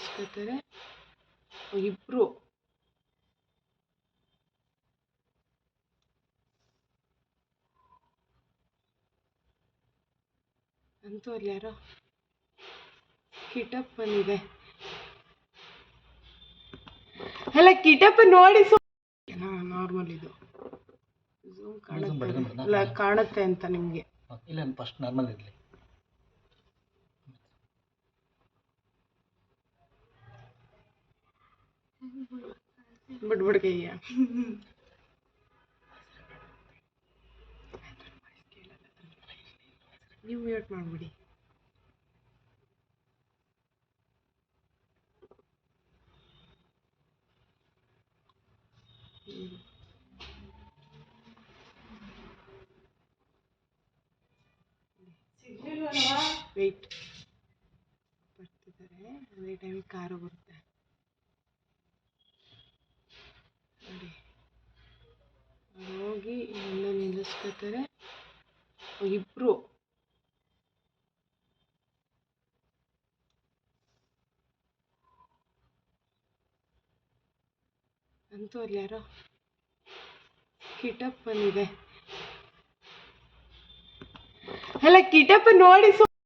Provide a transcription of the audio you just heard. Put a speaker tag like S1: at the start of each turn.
S1: ನಿಲ್ಲಿಸ್ಕೊತಾರೆ ಇಬ್ಬರು ಅಂತೂ ಅಲ್ಲಿ ಯಾರೋ? ಕಿಟಪ್ ಬಂದಿದೆ. ಅಲ್ಲ ಕಿಟಪ್ ನೋಡಿ ನಾರ್ಮಲ್ ಇದು. ಕಾಣುತ್ತೆ. ಅಲ್ಲ ಕಾಣುತ್ತೆ ಅಂತ ನಿಮಗೆ.
S2: ಇಲ್ಲ ಫಸ್ಟ್ ನಾರ್ಮಲ್ ಇರಲಿ.
S1: ಬಿಡ್ಬಿಡ್ಕಯ್ಯ ನೀವು ವೇಟ್ ಮಾಡ್ಬಿಡಿ. ವೆಯ್ಟ್ ಬರ್ತಿದ್ದಾರೆ. ಅದೇ ಟೈಮಿಗೆ ಕಾರು ಬರುತ್ತೆ ನೋಡಿ ಅವ್ರು ಹೋಗಿ ಮುಂದೆ ನಿಲ್ಲಿಸ್ಕೊತಾರೆ. ಇಬ್ಬರು ಅಂತೂ ಅಲ್ಲಿ ಯಾರೋ? ಕಿಟಪ್ ಬಂದಿದೆ ಅಲ್ಲ ಕಿಟಪ್ ನೋಡಿ